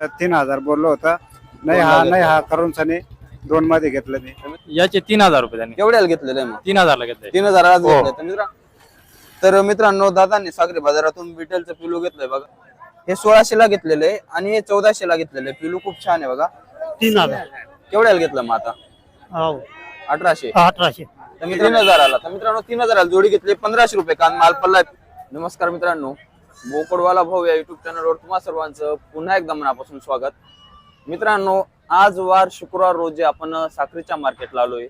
तीन हजार बोललो होता. नाही हा नाही हा करून सनी दोन मध्ये घेतलं मी. याचे तीन हजार रुपये त्यांनी. केवढ्याला घेतलेलं आहे मग? तीन हजारला घेतले तीन हजार आज हो. घेतलंय. तर मित्रा तर मित्रांनो दादांनी सागरी बाजारातून बिटेलचं पिलू घेतलंय बघा. हे सोळाशे ला घेतलेलं आहे आणि हे चौदाशे ला घेतलेलं आहे. पिलू खूप छान आहे बघा. तीन हजार. केवढ्याला घेतलं मग आता? हो. अठराशे. अठराशे. तर मित्रांनो तीन हजाराला तर मित्रांनो तीन हजाराला जोडी घेतली. पंधराशे रुपये कान माल पडलाय. नमस्कार मित्रांनो. बोकडवाला भाऊ या युट्यूब चॅनलवर तुम्हा सर्वांचं पुन्हा एकदा मनापासून स्वागत. मित्रांनो आज वार शुक्रवार रोजी आपण साखरेच्या मार्केटला आलोय.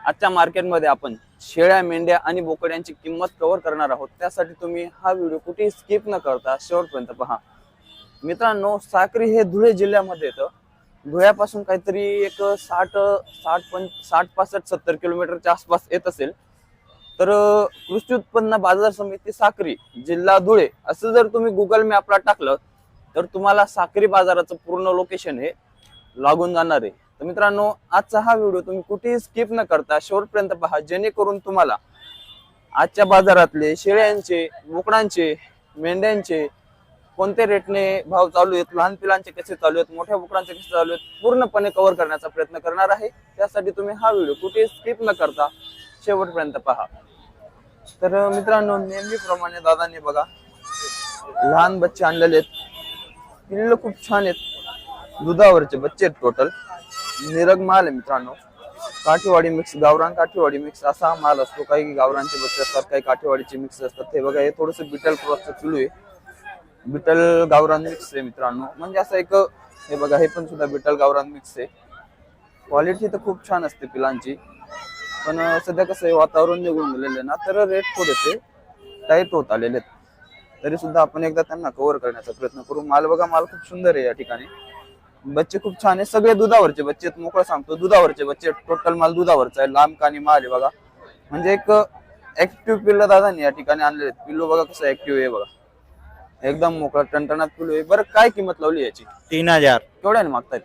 आजच्या मार्केटमध्ये आपण शेळ्या मेंढ्या आणि बोकड्यांची किंमत कव्हर करणार आहोत. त्यासाठी तुम्ही हा व्हिडिओ कुठेही स्किप न करता शेवटपर्यंत पहा. मित्रांनो साखरी हे धुळे जिल्ह्यामध्ये येतं. धुळ्यापासून काहीतरी एक साठ साठ पण साठ पासष्ट सत्तर किलोमीटरच्या आसपास येत असेल. तर कृषी उत्पन्न बाजार समिती साक्री जिल्हा धुळे असं जर तुम्ही गुगल मॅपला टाकलं तर तुम्हाला साक्री बाजाराचं पूर्ण लोकेशन हे लागून जाणार आहे. तर मित्रांनो आजचा हा व्हिडिओ तुम्ही कुठेही स्किप न करता शेवटपर्यंत पहा जेणेकरून तुम्हाला आजच्या बाजारातले शेळ्यांचे बोकडांचे मेंढ्यांचे कोणते रेटने भाव चालू आहेत लहान पिलांचे कसे चालू आहेत मोठ्या बोकडांचे कसे चालू आहेत पूर्णपणे कव्हर करण्याचा प्रयत्न करणार आहे. त्यासाठी तुम्ही हा व्हिडिओ कुठे स्किप न करता शेवटपर्यंत पहा. तर मित्रांनो नेहमीप्रमाणे दादांनी बघा लहान बच्चे आणलेले आहेत. पिल्ल खूप छान आहेत. दुधावरचे बच्चे आहेत टोटल निरग माल आहे मित्रांनो. काठीवाडी मिक्स गावरान काठीवाडी मिक्स असा हा माल असतो. काही गावरांचे बच्चे असतात काही काठीवाडीचे मिक्स असतात. हे बघा हे थोडस बिटल क्रॉसचं चुलू आहे. बिटल गावरान मिक्स आहे मित्रांनो. म्हणजे असं एक हे बघा हे पण सुद्धा बिटल गावरान मिक्स आहे. क्वालिटी तर खूप छान असते पिलांची. पण सध्या कसं आहे वातावरण निघून गेलेलं ना तर रेट थोडेसे टाईट होत आलेले आहेत. तरी सुद्धा आपण एकदा त्यांना कव्हर करण्याचा प्रयत्न करू. माल बघा माल खूप सुंदर आहे या ठिकाणी. बच्चे खूप छान आहे सगळे दुधावरचे बच्चे मोकळं सांगतो दुधावरचे बच्चे टोटल माल दुधावरचा आहे. लांब कानी माल आहे बघा. म्हणजे एक ऍक्टिव्ह पिल्ल दादानी या ठिकाणी आणलेले आहेत. पिल्लू बघा कसं ऍक्टिव्ह आहे बघा. एकदम मोकळा टणटणात पिल्लू आहे. बरं काय किंमत लावली याची? तीन हजार. केवढ्याने मागतायत?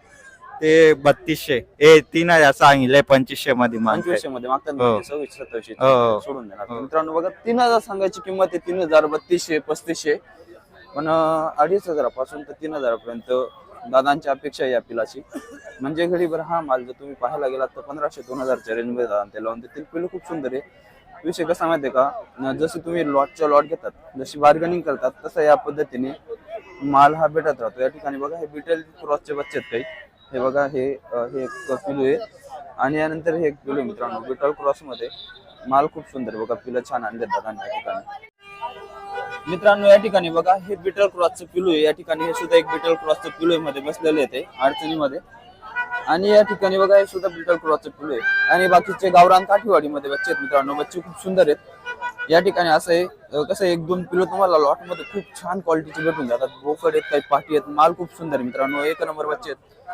ते बत्तीसशे. ए तीन हजार सांगितले पंचवीसशे मध्ये. पंचवीसशे मध्ये मागतात हो. सव्वीस सत्तावीसशे हो. सोडून देणार. हो. मित्रांनो बघा तीन हजार सांगायची किंमत आहे तीन हजार बत्तीसशे पस्तीसशे. पण अं, अडीच हजारापासून तर तीन हजारापर्यंत दादांची अपेक्षा आहे या पिलाची. म्हणजे घडी बरं हा माल जर तुम्ही पाहायला गेलात तर पंधराशे दोन हजारच्या रेंजमध्ये दादा ते लावून देतील. पिलं खूप सुंदर आहे. विषय कसा माहितीये का? जसे तुम्ही लॉटच्या लॉट घेतात जशी बार्गेनिंग करतात तसं या पद्धतीने माल हा भेटत राहतो. या ठिकाणी बघा हे बिटेल क्रॉसचे बच्चे आहेत काही. हे बघा हे हे एक पिलू आहे. आणि यानंतर हे एक पिलू आहे मित्रांनो विठ्ठल क्रॉसमध्ये माल खूप सुंदर बघा पिलं छान आणले दादा या ठिकाणी. मित्रांनो या ठिकाणी बघा हे बिटल क्रॉसचं पिलू आहे. या ठिकाणी हे सुद्धा एक बिटल क्रॉसचं पिलू आहे मध्ये बसलेले आहे ते अडचणीमध्ये. आणि या ठिकाणी बघा हे सुद्धा बिटल क्रॉसचं पिलू आहे. आणि बाकीचे गावरान काठीवाडीमध्ये बच्चे आहेत मित्रांनो बच्चे खूप सुंदर आहेत. या ठिकाणी असं आहे कसं आहे, एक दोन पिलो तुम्हाला लॉटमध्ये खूप छान क्वालिटीचे भेटून जातात. बोकड आहेत काही पाठी आहेत माल खूप सुंदर मित्रांनो एक नंबर बच्चे आहेत.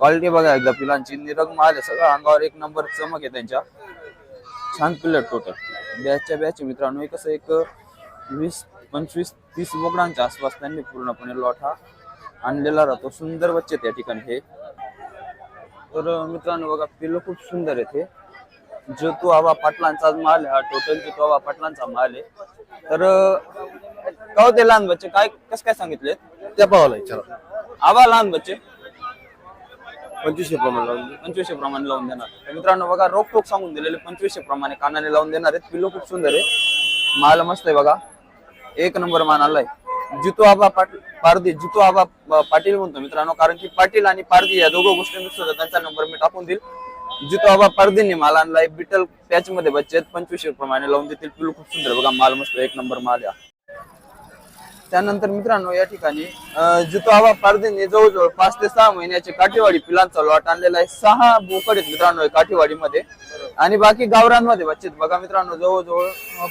क्वालिटी बघा एकदा पिलांची निरग माल आहे सगळं अंगावर एक नंबर चमक आहे त्यांच्या. छान पिल्लर टोटल बॅचच्या बॅच मित्रांनो एक असं एक वीस पंचवीस तीस बोकडांच्या आसपास त्यांनी पूर्णपणे लॉट हा आणलेला राहतो. सुंदर बच्चे त्या या ठिकाणी हे. तर मित्रांनो बघा पिल्ल खूप सुंदर आहे ज्योतू आबा पाटलांचा माल हा टोटल ज्योतू आबा पाटलांचा माल आहे तर का होते लहान बच्चे? काय कसं काय सांगितले? त्या पावाला विचारा. आबा लहान बच्चे. पंचवीसशे प्रमाणे पंचवीसशे प्रमाणे लावून देणार. तर मित्रांनो बघा रोख टोक सांगून दिलेले पंचवीसशे प्रमाणे कानाने लावून देणार आहेत. पिल्लो खूप सुंदर आहे. माल मस्त आहे बघा. एक नंबर मान आलाय. जितू आबा पाटील पारदी जितू आबा पाटील म्हणतो मित्रांनो कारण की पाटील आणि पारदी या दोघं गोष्टी मिक्स होतात. त्यांचा नंबर मी टाकून देईल. जितू बाबा पारदींनी माल आणलाय बिटल पॅच मध्ये बच्चे पंचवीसशे पंचवीसशे प्रमाणे लावून देतील. पिल्लू खूप सुंदर बघा माल मस्त एक नंबर माल या त्यानंतर मित्रांनो या ठिकाणी अं, जितो आबा पारदींनी जवळजवळ पाच ते सहा महिन्याचे काठीवाडी पिलांचा लॉट आणलेला आहे. सहा बोकड आहेत मित्रांनो काठीवाडीमध्ये. आणि बाकी गावरांमध्ये बच्चे आहेत. बघा मित्रांनो जवळजवळ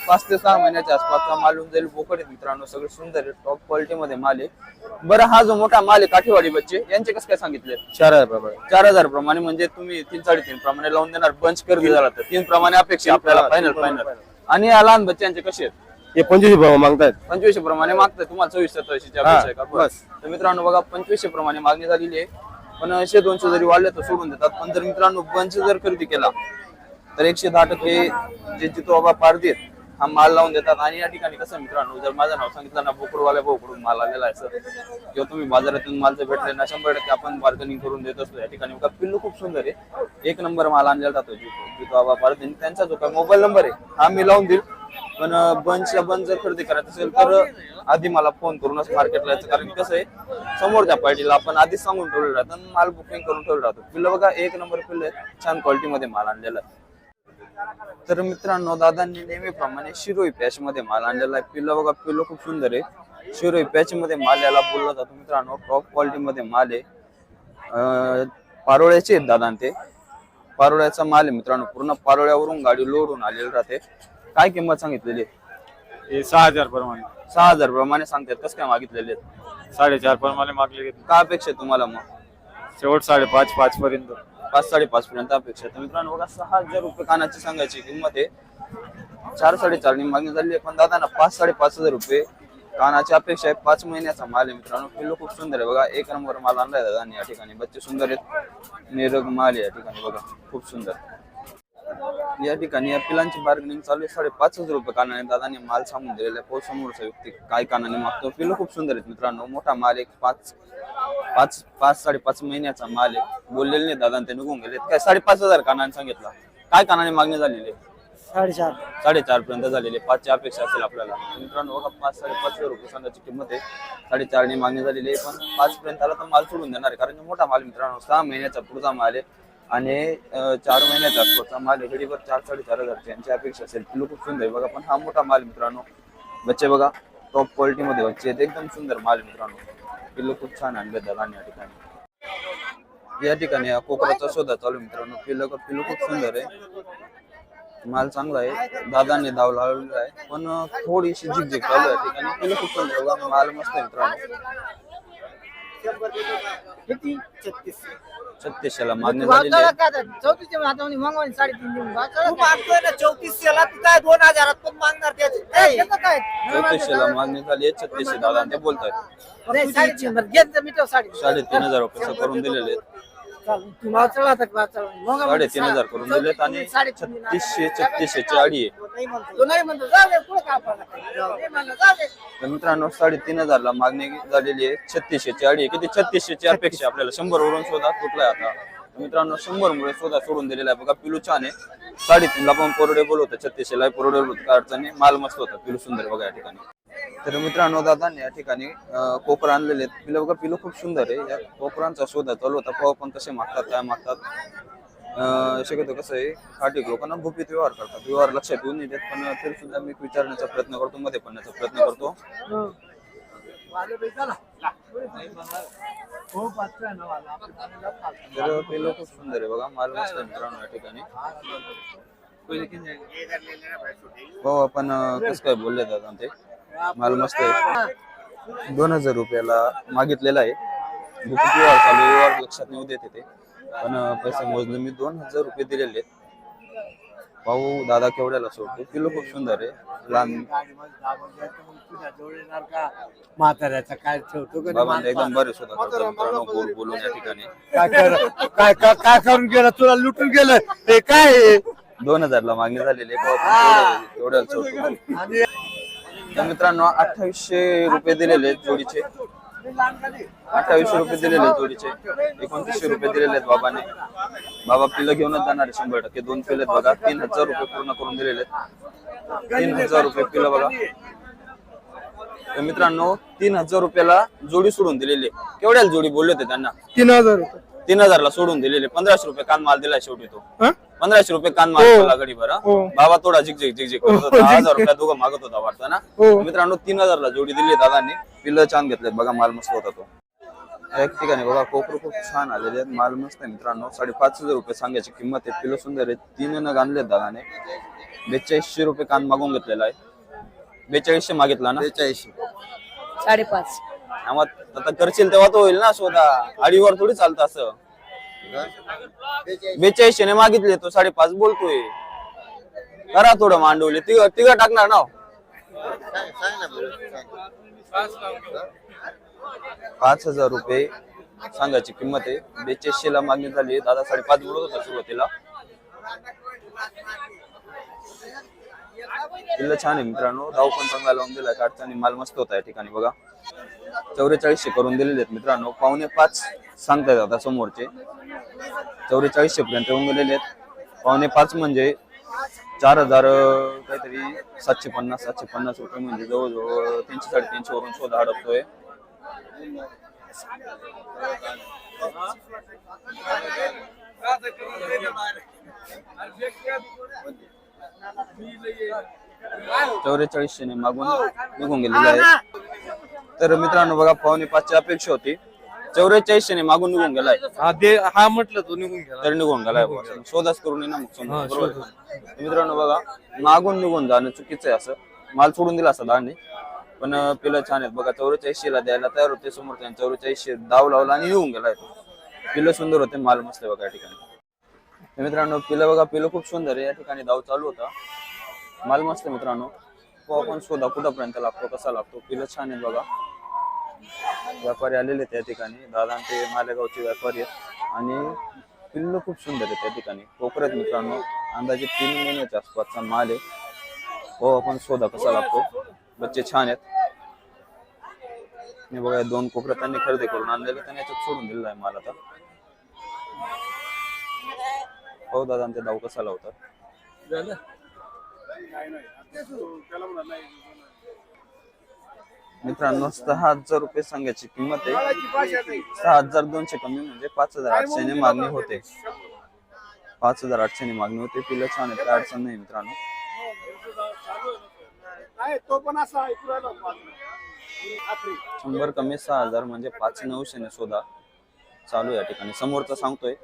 पाच ते सहा महिन्याच्या आसपासचा माल होऊन जाईल. बोकड आहेत मित्रांनो सगळे सुंदर आहे टॉप क्वालिटी मध्ये माल आहे. बरं हा जो मोठा माल आहे काठीवाडी बच्चे यांचे कसं काय सांगितले? चार हजार प्रमाणे. चार हजार प्रमाणे म्हणजे तुम्ही तीन साडेतीन प्रमाणे लावून देणार. बंच कर झाला तर तीन प्रमाणे अपेक्षा आपल्याला फायनल फायनल आणि या लहान बच्चांचे कसे आहेत? हे पंचवीसशे प्रमाणे मागतायत. पंचवीसशे प्रमाणे मागताय तुम्हाला चोवीस आहे का? बस. तर मित्रांनो बघा पंचवीसशे प्रमाणे मागणी झालेली आहे. पण एकशे दोनशे जरी वाढले तर सोडून देतात. पण जर मित्रांनो बंच जर खरेदी केला तर एकशे दहा टक्के जे जितो बाबा पारदी आहेत हा माल लावून देतात. आणि या ठिकाणी कसं मित्रांनो जर माझं नाव सांगितलं ना बोकडवाल्या भाऊकडून माल आलेला आहे सर किंवा तुम्ही बाजारातून माल जर भेटले ना शंभर टक्के आपण बार्गनिंग करून देत असतो. या ठिकाणी बघा पिल्लू खूप सुंदर आहे. एक नंबर माल आणलेला जातो जितो बाबा बार्गनिंग त्यांचा जो काय मोबाईल नंबर आहे हा मी लावून देईल. पण बंचच्या बंच जर खरेदी करायचं असेल तर आधी मला फोन करूनच मार्केटला यायचं. कारण कसं आहे समोरच्या पार्टीला आपण आधीच सांगून ठेवलं राहतं आणि माल बुकिंग करून ठेवलं राहतो. पिल्लं बघा एक नंबर पिल्लं आहे छान क्वालिटीमध्ये माल आणलेला आहे. तर मित्रांनो दादांनी नेहमीप्रमाणे शिरोई पॅच मध्ये माल आणलेला आहे. पिल्लं बघा पिल्लो खूप सुंदर आहे. शिरोई पॅच मध्ये माल याला बोलला जातो मित्रांनो. टॉप क्वालिटी मध्ये माल आहे. पारोळ्याचे आहेत दादा ते. पारोळ्याचा माल आहे मित्रांनो. पूर्ण पारोळ्यावरून गाडी लोडून आलेली राहते. काय किंमत सांगितलेली आहे? हे सहा हजार प्रमाणे. सहा हजार प्रमाणे सांगतात. कसं काय मागितलेले आहेत? साडेचार प्रमाणे मागले गेले. काय अपेक्षा आहे तुम्हाला मग? शेवट साडेपाच पाच पर्यंत. पाच साडेपाच पर्यंत अपेक्षा आहे. तर मित्रांनो बघा सहा हजार रुपये कानाची सांगायची किंमत आहे. चार साडेचारनी मागणी झाली आहे. पण दादा ना पाच साडेपाच हजार रुपये कानाची अपेक्षा आहे. पाच महिन्याचा माल आहे मित्रांनो. पिल्लो खूप सुंदर आहे. बघा एक नंबर माल आणलाय दादा या ठिकाणी बच्चे सुंदर आहेत. निरग माल आहे या ठिकाणी. बघा खूप सुंदर. या ठिकाणी या पिलांची बार्गेनिंग चालू आहे. साडेपाच हजार रुपये कानाने दादाने माल सांगून दिलेला आहे. समोरचा व्यक्ती काय कानाने मागतो? पिल्लो खूप सुंदर आहेत मित्रांनो. मोठा माल एक पाच पाच पाच साडेपाच महिन्याचा माल आहे. बोललेले नाही दादा ते निघून गेले काय साडेपाच हजार कानाने सांगितलं? काय कानाने मागणी झालेली आहे? साडेचार. साडेचार पर्यंत झालेली आहे. पाचची अपेक्षा असेल आपल्याला. मित्रांनो बघा पाच साडेपाच हजार रुपये सांगायची किंमत आहे. साडेचारने मागणी झालेली आहे. पण पाच पर्यंत आला तर माल सोडून देणार आहे. कारण मोठा माल मित्रांनो. सहा महिन्याचा पुढचा माल आहे. आणि चार महिन्याचा असतोचा माल आहे. चार साडेचार हजारची यांची अपेक्षा असेल. किलो खूप सुंदर आहे बघा. पण हा मोठा माल मित्रांनो. बच्चे बघा टॉप क्वालिटी मध्ये बच्चे आहेत. एकदम सुंदर माल मित्रांनो. किलो खूप छान आणले दलान या ठिकाणी. या ठिकाणी हा कोकराचा शोधा चालू मित्रांनो. पिल्लो पिल्लो खूप सुंदर आहे. माल चांगला आहे. दादांनी धाव लावलेला आहे. पण थोडीशी झिकझिक चालू आहे या ठिकाणी. पिल्लो खूप सुंदर बघा, माल मस्त आहे मित्रांनो. छत्तीस छत्तीसशेला मागणी झालेली आहे. चौतीसशे मागवानी साडेतीन देऊन तू मागतोय ना चौतीसशेला तू काय दोन हजारात पण मागणार त्याचं? काय? मागणी झाली आहे छत्तीसशे दादा ते नाही, साडेतीन बरं घेत जा मिटव साडे साडेतीन हजार रुपये करून दिलेले आहेत. चालेल. तू भाव भाव साडेतीन हजार करून दिलेत आणि देणार. छत्तीसशे छत्तीसशेची आडी आहे. तो नाही म्हणतो. जाऊ दे पुढे काय पडला नाही म्हणलं, जाऊ दे. तर मित्रांनो साडेतीन हजारला मागणी झालेली आहे. छत्तीसशेची आडी आहे. किती? छत्तीसशेची अपेक्षा आहे आपल्याला. शंभर वरून शोधा तुटलाय आता? तर मित्रांनो शंभर मुळे शोधा सोडून दिलेला आहे. बघा पिलू छान आहे. साडेतीनला पण पोरडे बोलवतं छत्तीसशेला पोरडे बोलवतं काय अडचण नाही. माल मस्त होता. पिलू सुंदर आहे बघा या ठिकाणी. तर मित्रांनो दादांनी या ठिकाणी अं, कोकर आणलेले आहेत. पिलं बघा पिलू खूप सुंदर आहे. या कोकरांचा शोधा चालू होता. पाव पण कसे मागतात काय मागतात. शक्यतो कसं आहे खाटीक लोकांना गुपित व्यवहार करतात. व्यवहार लक्षात येऊन येतात पण तरी सुद्धा मी विचारण्याचा प्रयत्न करतो मध्ये पडण्याचा प्रयत्न करतो. तर सुंदर आहे बघा माल मस्त मित्रांनो या ठिकाणी. हो आपण कसं काय बोलले दादा ते? माल मस्त आहे. दोन हजार रुपयाला मागितलेला आहे. गुपित व्यवहार चालू व्यवहार लक्षात नेऊ देते ते. पण पैसे मोजले. मी दोन हजार रुपये दिलेले. भाऊ दादा केवढ्याला सोडतो? किलो खूप सुंदर आहे. लहान. म्हाताऱ्याचा काय ठेवतो का बाबा एकदम बरे सुद्धा करतात मित्रांनो बोल बोलून या ठिकाणी. काय कर काय काय काय करून गेलं? तुला लुटून गेलं? हे काय? दोन हजार ला मागणी झालेली आहे. भाऊ पण तर मित्रांनो अठ्ठावीसशे रुपये दिलेले आहेत जोडीचे. अठ्ठावीसशे रुपये दिलेले आहेत जोडीचे एकोणतीसशे रुपये दिलेले आहेत बाबाने. बाबा पिलं घेऊनच जाणार आहे शंभर टक्के. दोन पिलं आहेत बघा. तीन हजार रुपये पूर्ण करून दिलेले आहेत. तीन हजार रुपये पिलं बघा. तर मित्रांनो तीन हजार रुपयाला जोडी सोडून दिलेली केवढ्याला जोडी बोलले होते त्यांना? तीन हजार रुपये. तीन हजारला सोडून दिलेले पंधराशे रुपये कान माल दिला शेवटी तो? पंधराशे रुपये कान दिला गडी बरं. हो. बाबा थोडा झिक झिक झिक झिक करत. होता दहा हजार रुपया दोघं मागत होता वाटतं ना? हो. मित्रांनो तीन हजारला जोडी दिली दादांनी. पिल्लं छान घेतलेत बघा माल मस्त होता तो. एक ठिकाणी बघा कोकरू खूप छान आलेले आहेत. माल मस्त आहे मित्रांनो. साडेपाच हजार रुपये सांगायची किंमत आहे. पिलं सुंदर आहे तीन नग आणलेत दादाने. बेचाळीसशे रुपये कान मागून घेतलेला आहे. बेचाळीसशे मागितला ना? बेचाळीसशे. साडेपाच. आम्हाला आता करशील तेव्हा तो होईल ना शोधा. आडीवर थोडी चालतं असं. बेचाळीसशे ने मागितले तो साडेपाच बोलतोय. करा थोडं मांडवले. तिघ तिघ टाकणार ना हो? पाच हजार रुपये सांगायची किंमत आहे. बेचाळीसशे ला मागणी झाली. दादा साडेपाच बोलत होता सुरुवातीला. किल्ला छान आहे मित्रांनो. राव पण चांगला लावून दिलाय. काढताना माल मस्त होता या ठिकाणी बघा. चौवेचाळीसशे करून दिलेले आहेत मित्रांनो. पावणे पाच सांगतायत आता समोरचे. चौवेचाळीसशे पर्यंत येऊन गेलेले आहेत. पावणे पाच म्हणजे चार हजार काहीतरी सातशे पन्नास सातशे पन्नास रुपये म्हणजे जवळजवळ तीनशे साडेतीनशे वरून शोध अडकतोय. चौवेचाळीसशे ने मागून निघून गेलेले आहे तर मित्रांनो बघा पावणे पाचची अपेक्षा होती. चौवेचाळीसशे ने मागून निघून गेलाय. हा हा म्हटलं तो निघून गेला. तर निघून गेलाय बुवा. शोधाच करून येईना मग समोर. बरोबर? आहे. तर मित्रांनो बघा मागून निघून जाणं चुकीचं आहे असं. माल सोडून दिला असता दांडी. पण अं, पिलं छान आहेत बघा चौवेचाळीसशे ला द्यायला तयार होते समोर त्याने. चौवेचाळीसशे दाव लावला आणि येऊन गेलाय तो. पिलं सुंदर होते माल मस्त आहे बघा या ठिकाणी. तर मित्रांनो पिलं बघा पिलं खूप सुंदर आहे. या ठिकाणी दाव चालू होता. माल मस्त आहे मित्रांनो. तो आपण शोधा कुठंपर्यंत लागतो कसा लागतो पिलं छान आहे बघा व्यापारी आलेले आहेत त्या ठिकाणी दादा ते मालेगावचे व्यापारी आहेत आणि पिल्ल खूप सुंदर आहे त्या ठिकाणी कोकऱ्यात मित्रांनो अंदाजे तीन महिन्याच्या आसपासचा माल आहे हो आपण शोधा कसा लागतो बच्चे छान आहेत मी बघा दोन कोपऱ्या त्यांनी खरेदी करून आणलेले त्यांनी याच्यात सोडून दिलेला आहे माल आता हो दादा आणि ते दाव कसा लावतात मित्रांनो सहा हजार रुपये सांगायची किंमत आहे. सहा हजार दोनशे कमी म्हणजे पाच हजार आठशेने मागणी होते. पाच हजार आठशेने मागणी होते. पिलं छान आहे अडचण नाही मित्रांनो. शंभर कमी सहा हजार म्हणजे पाच नऊशेने शोधा चालू आहे या ठिकाणी. समोरचा सांगतोय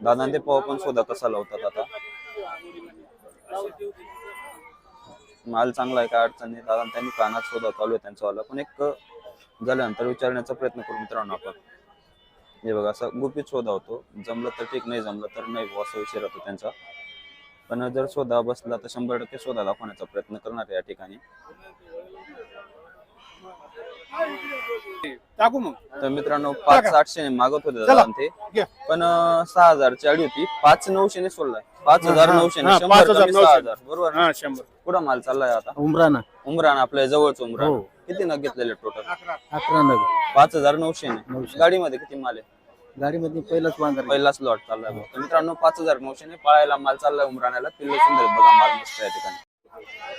दादा ते पाव पण शोधा कसा लावतात आता? माल चांगला आहे काय अडचण नाही दादा. त्यांनी कानात शोधा चालू आहे त्यांचावाला पण एक झाल्यानंतर विचारण्याचा प्रयत्न करू मित्रांनो आपण. हे बघा असं गुपित शोधा होतो. जमलं तर ठीक नाही जमलं तर नाही बुवा असा विषय राहतो त्यांचा. पण जर शोधा बसला तर शंभर टक्के शोधा दाखवण्याचा प्रयत्न करणार या ठिकाणी. टाकू मग. तर मित्रांनो पाच आठशे मागत होते दादा ते पण अं, सहा हजारची आडी होती. पाच नऊशेने सोडलाय पाच हजार नऊशेने. हा, शंभर पाच हजार कमी सहा नऊशे. हजार. बरोबर? ना? हा शंभर. कुठं माल चाललाय आता? उमराना. उमरान आपल्या जवळच उमरान. हो. किती नग घेतलेले टोटल अकरा नग. पाच हजार नऊशे. गाडीमध्ये किती माल आहे? गाडीमध्ये पहिलाच बांधर पहिलाच लॉट चाललाय बघा. तर मित्रांनो पाच हजार नऊशेने पाळायला माल चाललाय उमराण्याला. पिल्ले सुंदर बघा माल मस्त आहे या ठिकाणी.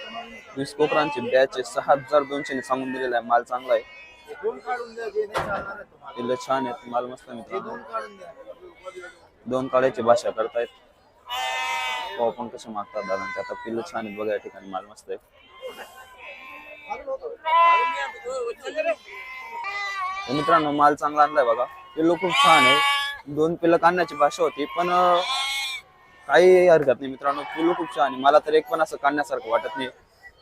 वीस कोपरांची बॅच आहे. सहा हजार दोनशे सांगून दिलेला आहे. माल चांगला आहे. पिल्ले छान आहेत. माल मस्त मित्रांनो. दोन काळ्याची भाषा करतायत. हो आपण कसे मागतात दादा आता पिल्ल छान आहेत बघा या ठिकाणी. माल मस्त आहे. मित्रांनो माल चांगला आणलाय बघा. पिल्लो खूप छान आहे. दोन पिल्ल काढण्याची भाषा होती पण काही हरकत नाही मित्रांनो. पिल्लो खूप छान आहे. मला तर एक पण असं काढण्यासारखं वाटत नाही.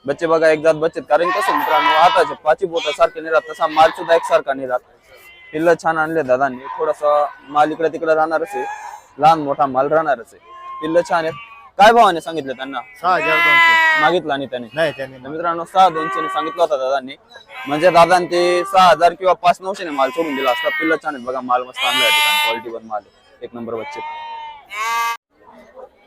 बच्चे बघा एकदा बच्चे कारण कसं मित्रांनो हाताचे पाची बोट सारखे नाही राहत तसा माल सुद्धा एकसारखा नाही राहत. पिल्ल छान आणले दादांनी. थोडासा माल इकडे तिकडे राहणारच आहे. लहान मोठा माल राहणारच आहे. पिल्ल छान आहेत. काय भावाने सांगितलं त्यांना? सहा हजार दोनशे. मागितलं आणि त्याने. नाही त्यांनी तर मित्रांनो सहा दोनशे सांगितलं होता दादांनी. म्हणजे दादांनी ते सहा हजार किंवा पाच नऊशे माल सोडून दिला असता. पिल्ल छान आहेत बघा माल मस्त आणला क्वालिटी पण माल आहे. एक नंबर बच्चे.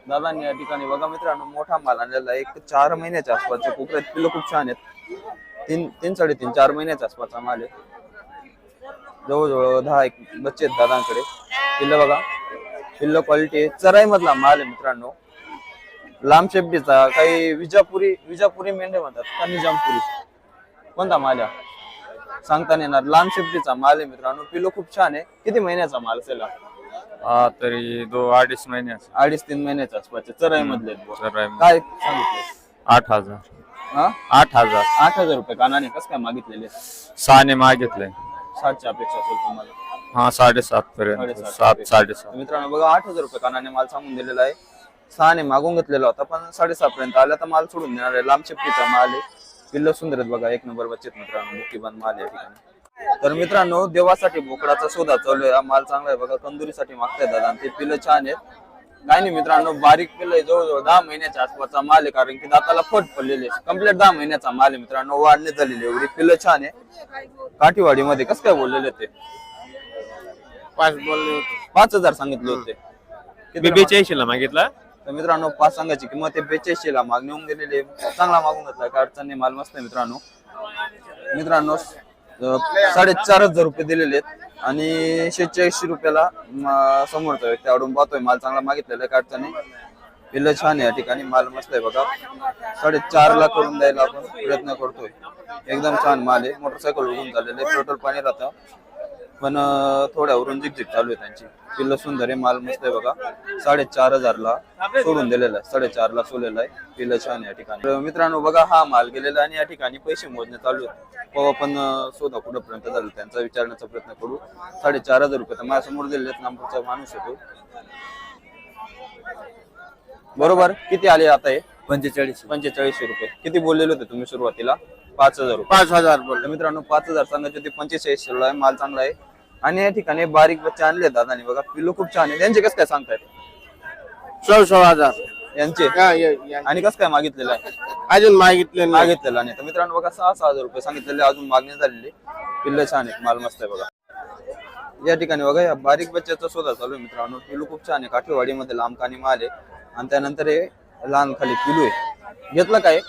दादांनी या ठिकाणी बघा मित्रांनो मोठा माल आणलेला एक चार महिन्याच्या आसपासचे कुकरे पिलो खूप छान आहेत. तीन तीन साडेतीन चार महिन्याच्या आसपासचा माल आहे. जवळजवळ दहा एक बच्चे आहेत दादांकडे. पिल्ल बघा. पिल्ल क्वालिटी चराई मधला माल आहे मित्रांनो. लांब शेपटीचा. काही विजापुरी विजापुरी मेंढे म्हणतात. का निजामपुरी कोणता माल आहे? सांगता येणार. लांब शेपटीचा माल आहे मित्रांनो. पिलो खूप छान आहे. किती महिन्याचा माल असेल हा? तरी दो अडीच महिन्याचा अडीच तीन महिन्याच्या आसपासचे. चराई मधले. तर काय सांगितले आठ हजार. हा? आठ हजार. आठ हजार रुपये कानाने कसं काय मागितलेले? सहाने मागितले. सातच्या अपेक्षा असेल तुम्हाला? हा साडेसात पर्यंत. साडेसात सात. साडेसात. मित्रांनो बघा आठ हजार रुपये कानाने माल सांगून दिलेला आहे. सहाने मागून घेतलेला होता पण साडेसहा पर्यंत आला तर माल सोडून देणार आहे. लांब शेपटीचा माल आहे. पिल्ल सुंदर आहेत बघा एक नंबर बच्चेत मित्रांनो बुकीबंद माल आहे या ठिकाणी. तर मित्रांनो देवासाठी बोकडाचा शोधा चालू आहे. हा माल चांगला आहे बघा कंदुरीसाठी मागताय दादा. आणि ते पिल्ल छान आहेत. काय नाही मित्रांनो बारीक पिल्ल आहे. जवळजवळ दहा महिन्याच्या आसपासचा माल आहे कारण की दाताला फट पडलेले कंप्लीट दहा महिन्याचा माल आहे मित्रांनो वाढणे झालेली एवढी पिल्ल छान आहे. काठीवाडीमध्ये कसं काय बोललेले ते? पाच बोलले होते. पाच हजार सांगितले होते. बेचाळीसशे ला मागितला? तर मित्रांनो पाच संघाची किंमत आहे. बेचाळीसशे ला मागणी होऊन गेलेली चांगला मागून घेतला. काय अडचण नाही. माल मस्त आहे मित्रांनो. मित्रांनो साडेचार हजार रुपये दिलेले आहेत. आणि शेहेचाळीसशे रुपयाला समोरचा व्यक्ती आवडून पाहतोय. माल चांगला मागितलेला आहे काय अडचण पिल्लं छान आहे या ठिकाणी. माल मस्त आहे बघा. साडेचार ला करून द्यायला आपण प्रयत्न करतोय. एकदम छान माल आहे. मोटरसायकल उघडून झालेलं आहे. पेट्रोल पाणी राहतं. पण थोड्यावरून झिकझिक चालू आहे त्यांची. पिल्लं सुंदर आहे माल मस्त आहे बघा. साडेचार हजारला सोडून दिलेला आहे. साडेचार ला सोडलेला आहे. पिल्लं छान आहे या ठिकाणी. तर मित्रांनो बघा हा माल गेलेला आहे आणि या ठिकाणी पैसे मोजणे चालू आहेत हो आपण अं, शोधा कुठंपर्यंत झालं त्यांचा विचारण्याचा प्रयत्न करू. साडेचार हजार रुपये तर माझ्यासमोर दिलेले नामपूरचा माणूस येतो बरोबर? किती आले आता हे? पंचेचाळीस. पंचेचाळीसशे रुपये. किती बोललेले होते तुम्ही सुरुवातीला? पाच हजार रुपये. पाच हजार मित्रांनो पाच हजार सांगायचे होते. पंचेचाळीसशे आहे माल चांगला आहे. आणि या ठिकाणी बारीक बच्चे आणले दादानी. बघा पिल्लू खूप छान आहे त्यांचे कसं काय सांगतायत? सोळा सोळा हजार. यांचे? हा, ये- या- आणि कसं काय मागितलेलं आहे? अजून मागितले नाही. मागितलेलं नाही. तर मित्रांनो बघा सहा सहा हजार रुपये सांगितलेले अजून मागणी झालेली. पिल्ल छान आहेत. माल मस्त आहे बघा. या ठिकाणी बघा या बारीक बच्च्याचा शोधा चालू आहे मित्रांनो. पिलू खूप छान आहे. काठेवाडीमध्ये लांब कानी माल आहे. आणि त्यानंतर हे लहान खाली पिलू आहे. घेतलं काय?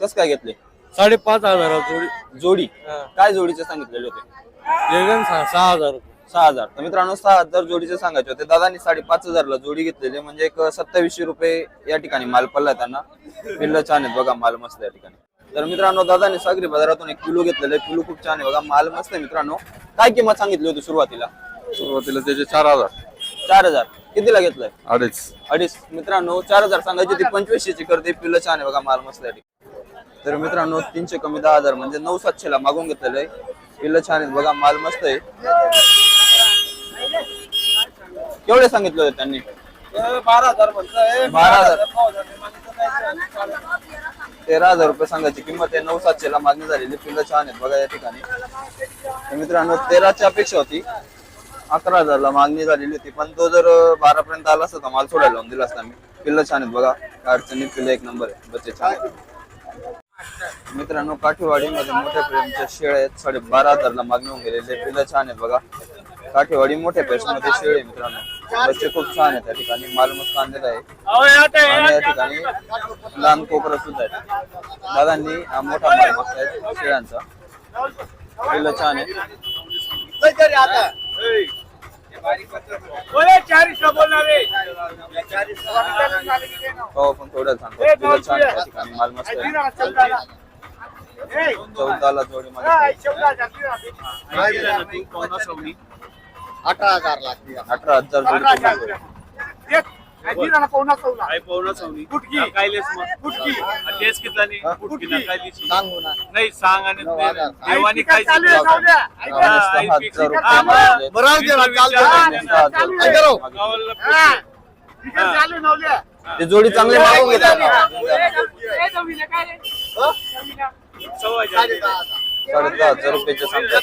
कसं काय घेतले? साडेपाच हजार जोडी. जोडी. काय जोडीचे सांगितलेले होते? सहा सहा हजार सहा हजार. तर मित्रांनो सहा हजार जोडीचे सांगायचे होते. दादानी साडेपाच हजारला जोडी घेतलेली आहे. म्हणजे एक सत्तावीसशे रुपये या ठिकाणी माल पडला त्यांना. पिल्ल छान आहेत बघा माल मस्त आहे या ठिकाणी. तर मित्रांनो दादानी सागरी बाजारातून एक किलो घेतलेलं आहे. किलो खूप छान आहे बघा माल मस्त आहे मित्रांनो. काय किंमत सांगितली होती सुरुवातीला? सुरुवातीला त्याचे चार हजार. चार हजार. कितीला घेतलंय? अडीच. अडीच. मित्रांनो चार हजार सांगायची ती पंचवीसशेची करते पिल्ल छान आहे बघा माल मस्त आहे. तर मित्रांनो तीनशे कमी दहा हजार म्हणजे नऊ सातशे ला मागून घेतलेलं आहे. पिल्ल छान आहेत. बघा माल मस्त आहे. केवढे सांगितले होते त्यांनी? बारा हजार. बारा हजार तेरा हजार रुपये सांगायची किंमत आहे. नऊ सातशे ला मागणी झालेली. पिल्ल छान आहेत बघा या ठिकाणी. मित्रांनो तेराची अपेक्षा होती. अकरा हजार ला मागणी झालेली होती. पण तो जर बारा पर्यंत आला असता माल सोडायला लावून दिला असता मी. पिल्ल छान आहेत बघा. अडचणी पिल्ल एक नंबर आहे. बच्चे छान आहेत. मित्रांनो काठेवाडीमध्ये मोठ्या प्रेमच्या शेळ्या आहेत. साडे बारा हजार ला मागणी होऊन गेलेले पिल्ल छान आहेत बघा. काठेवाडी मोठ्या पेशमध्ये शेळी आहे मित्रांनो. बच्चे खूप छान आहेत. त्या ठिकाणी माल मस्त आणलेला आहे. आणि या ठिकाणी लहान कोकरं सुद्धा आहेत. दादांनी हा मोठा माल मस्त आहे. शेळ्यांचा. पिल्ल छान आहे. हो पण थोडं सांगतो पिल्ल छान आहे त्या ठिकाणी माल मस्त आहे. चौदाला. जोडी मध्ये अठरा हजार लागते अठरा हजार जोडी सांगू ना नाही सांग आणि. देवानी काय दे. मागितले. ते जोडी चांगली मागून घेतात. साडे दहा हजार. सांगतात.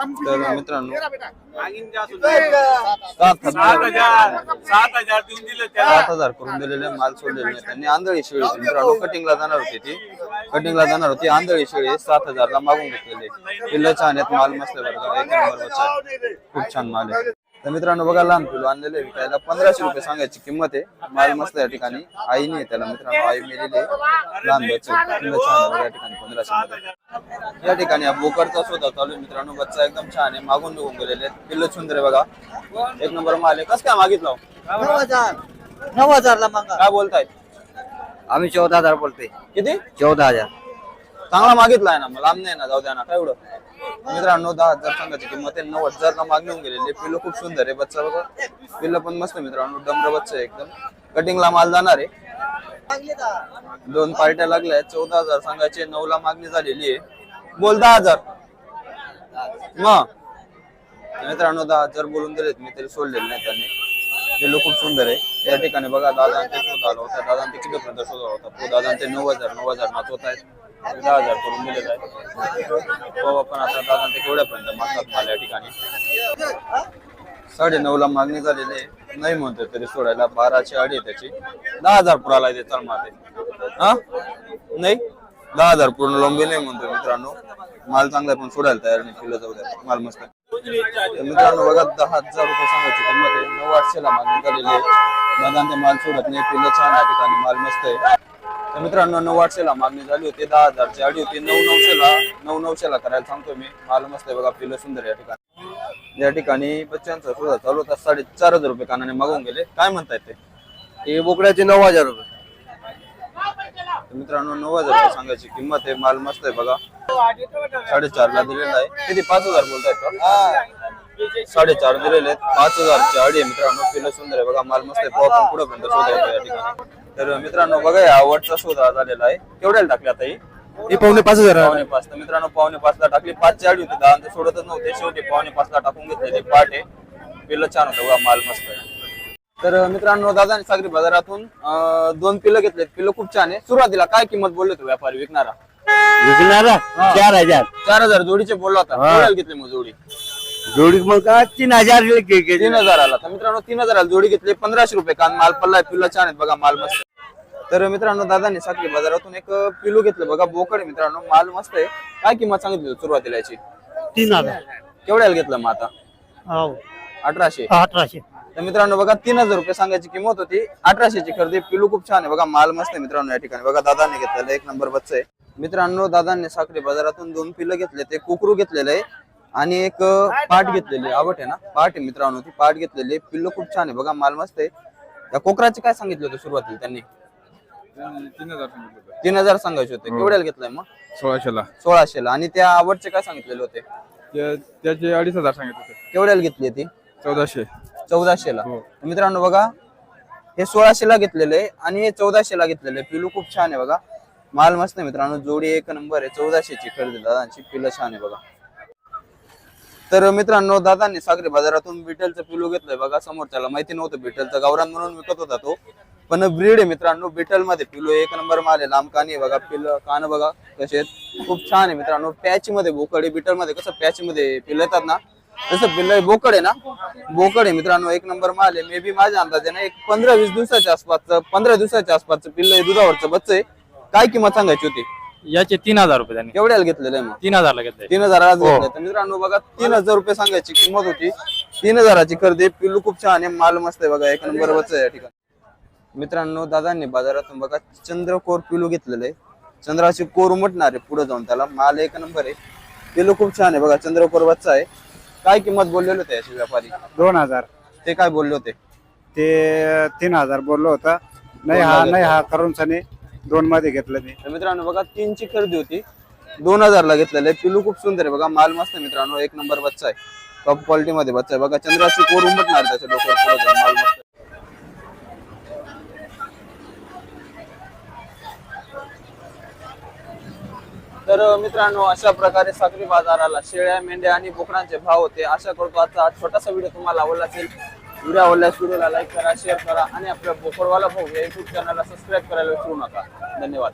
तर मित्रांनो सात सात हजार हजार सात हजार देऊन दिलं त्याला. सात हजार करून दिलेले माल सोडलेले नाही त्यांनी. आंधळी शेळी होती. मित्रांनो कटिंगला जाणार होती ती. कटिंगला जाणार होती. आंधळी शेळी सात हजारला मागून घेतलेले पिल्ल छान आहेत माल मस्त बरं एक नंबर. खूप छान माल आहे. तर मित्रांनो बघा लहान पिलू आणलेले विकायला. पंधराशे रुपये सांगायची किंमत आहे. माल मस्त आहे या ठिकाणी. आईने आहे त्याला मित्रांनो. आई मेलेली आहे. लहान बच्चा या ठिकाणी पंधराशे मध्ये या ठिकाणी हा बोकडचा शोधा चालू आहे मित्रांनो. बच्चा एकदम छान आहे. मागून निघून गेलेले पिल्ल सुंदर आहे बघा. एक नंबर माल आहे. कसं काय मागितलं? नऊ हजार. नऊ हजारला मागा. काय बोलताय? आम्ही चौदा हजार बोलतोय. किती? चौदा हजार. चांगला मागितलाय ना मला लांब नाही ना जाऊ द्या ना काय एवढं? मित्रांनो दहा हजार सांगायची किंमत आहे नऊ हजार मागणी होऊन गेलेली पिल्लो खूप सुंदर आहे बच्चा बघा. पिल्ल पण मस्त मित्रांनो डमर बच्चा आहे एकदम. कटिंगला माल जाणार आहे. दोन पार्ट्या लागल्या आहेत चौदा हजार सांगायचे नऊ ला मागणी झालेली आहे. बोल दहा हजार. मग मित्रांनो दहा हजार बोलून दिलेत मी तरी सोडलेले नाही त्यांनी. पिल्लो खूप सुंदर आहे. या ठिकाणी बघा दादांचे शोध आला होता दादांचे किलोपर्यंत शोध आला होता तो दादांचे नऊ हजार नऊ हजार नाचवत आहेत. दहा हजार करून दिलेत आहे. तो पण आता दादांचे केवढ्यापर्यंत मागतात मला या ठिकाणी? साडे नऊला मागणी झालेली आहे. नाही म्हणतोय तरी सोडायला. बाराची अडी आहे त्याची. दहा हजार पुराला ते चाल मारते हा? नाही? दहा हजार पूर्ण लोंबे नाही म्हणतोय मित्रांनो. माल चांगला पण सोडायला तयार नाही. केलं जाऊ द्या. माल मस्त मित्रांनो बघा दहा हजार रुपये सांगायची किंमत आहे. नऊ आठशे ला मागणी झालेली आहे. दादा माल सोडत नाही. पिल्लं छान आहे. ठिकाणी माल मस्त आहे. तर मित्रांनो नऊ आठशे ला मागणी झाली होती दहा हजारची आडी होती नऊ नऊशे ला नऊ नऊशे ला करायला सांगतो मी. माल मस्त आहे बघा पिल्लं सुंदर या ठिकाणी. या ठिकाणी बच्चांचा सुद्धा चालू होता साडेचार हजार रुपये कानाने मागवून गेले. काय म्हणतायत ते? हे बोकड्याचे नऊ हजार रुपये. तर मित्रांनो नऊ हजार रुपये सांगायची किंमत आहे माल मस्त आहे बघा. साडेचार ला दिलेला आहे. किती? पाच हजार बोलतायत का? साडेचार दिलेले आहेत. पाच हजारची आडी आहे मित्रांनो पिलं सुंदर आहे बघा माल मस्त आहे. पण पुढे येतो या ठिकाणी. तर मित्रांनो बघा या आवडचा शोधा झालेला आहे. केवढ्याला टाकले आता ही? हे पावणे पाच हजार. पावणे पाच. तर मित्रांनो पावणे पाच ला टाकली. पाचची आडी होती. दहा नंतर सोडतच नव्हते. शेवटी पावणे पाच ला टाकून घेतलेली पाठ आहे. पिल्लं छान होतं बघा माल मस्त आहे. तर मित्रांनो दादा सागरी बाजारातून अं, दोन पिल्लं घेतलेत. पिल्लं खूप छान आहे. सुरुवातीला काय किंमत बोलले तो व्यापारी? विकणारा? विकणारा? चार हजार. चार हजार जोडीचे बोलला होता. केवढ्याला घेतले मग जोडी? जोडी मग का तीन हजार तीन हजाराला तर मित्रांनो तीन हजाराला जोडी घेतली. पंधराशे रुपये कान माल पल्ला पिल्ला छान आहेत बघा माल मस्त. तर मित्रांनो दादाने साखरी बाजारातून एक पिलू घेतलं. बघा बोकड मित्रांनो माल मस्त आहे. काय किंमत सांगितली सुरुवातीला याची? तीन हजार. केवढ्याला घेतलं मग आता? हो. अठराशे. अठराशे. तर मित्रांनो बघा तीन हजार रुपये सांगायची किंमत होती. अठराशेची खरेदी. पिलू खूप छान आहे. बघा माल मस्त आहे मित्रांनो या ठिकाणी. बघा दादाने घेतलेलं एक नंबर बच्चा आहे. मित्रांनो दादांनी साखरी बाजारातून दोन पिल्लं घेतले. ते कुकरू घेतलेलं आहे. आणि एक पाट घेतलेली आवट आहे ना? पाट आहे मित्रांनो ती पाट घेतलेली. पिल्लं खूप छान आहे. बघा माल मस्त आहे. या कोकराचे काय सांगितलं होतं सुरुवातीला त्यांनी? तीन हजार सांगितलं तीन हजार सांगायचे होते. केवढ्याला घेतलंय मग? सोळाशेला. सोळाशेला. आणि त्या आवडचे काय सांगितलेले होते? त्या- त्याचे अडीच हजार सांगितले होते. केवढ्याला घेतली ती? चौदाशे. चौदाशेला. हो. मित्रांनो बघा हे सोळाशेला घेतलेले आहे आणि हे चौदाशेला घेतलेले. पिलू खूप छान आहे बघा. माल मस्त आहे मित्रांनो. जोडी एक नंबर आहे. चौदाशेची खरेदी. दादांची पिलं छान आहे बघा. तर मित्रांनो दादांनी सागरी बाजारातून बिटलचं पिलू घेतलंय बघा. समोरच्याला माहिती नव्हतं बिटलचं गावरान म्हणून विकत होता तो. पण ब्रीड आहे मित्रांनो बिटलमध्ये पिलू एक नंबर माल आहे लांब कानी आहे बघा पिलं कान बघा कसे आहेत. खूप छान आहे मित्रांनो पॅच मध्ये बोकड आहे बिटलमध्ये कसं पॅच मध्ये पिलं येतात ना तसं पिल्ल आहे, बोकड आहे ना. बोकड आहे मित्रांनो एक नंबर माल आहे. मे बी माझ्या अंदाजे ना एक पंधरा वीस दिवसाच्या आसपासचं पंधरा दिवसाच्या आसपासचं पिल्ल आहे दुधावरचं बच्च आहे. काय किंमत सांगायची होती? याचे तीन हजार रुपये त्यांनी. केवढ्याला घेतलेलं आहे मग? तीन हजारला घेतले तीन हजार घेतलं तर मित्रांनो बघा तीन हजार रुपये सांगायची किंमत होती. तीन हजाराची खरेदी पिल्लू खूप छान आहे माल मस्त आहे बघा एक नंबर बच्च आहे या ठिकाणी. मित्रांनो दादांनी बाजारातून बघा चंद्रकोर पिलू घेतलेलं आहे. चंद्राची कोर उमटणार आहे पुढे जाऊन त्याला माल एक नंबर आहे. पिलू खूप छान आहे बघा चंद्रकोर बच्चा आहे. काय किंमत बोललेले होते याचे व्यापारी? दोन हजार. ते काय बोलले होते? ते तीन हजार बोललो होता. नाही हा नाही हा करून सनी दोन मध्ये घेतलं मी तर मित्रांनो बघा तीनची खरेदी होती. दोन हजारला घेतलेलं आहे. पिलू खूप सुंदर आहे बघा माल मस्त आहे मित्रांनो एक नंबर बच्चा आहे. टॉप क्वालिटी मध्ये बच्चा आहे. बघा चंद्राची कोर उमटणार त्याच्या डोक्यावर पुढे जाऊन माल मस्त आहे. तर मित्रांनो अशा प्रकारे साखरी बाजाराला शेळ्या मेंढ्या आणि बोकडांचे भाव होते. आशा करतो आजचा छोटासा व्हिडिओ तुम्हाला आवडला असेल. व्हिडिओ आवडल्यास व्हिडिओला लाईक करा शेअर करा आणि आपल्या बोकडवाला भाऊ या युट्यूब चॅनलला सबस्क्राईब करायला विसरू नका. धन्यवाद.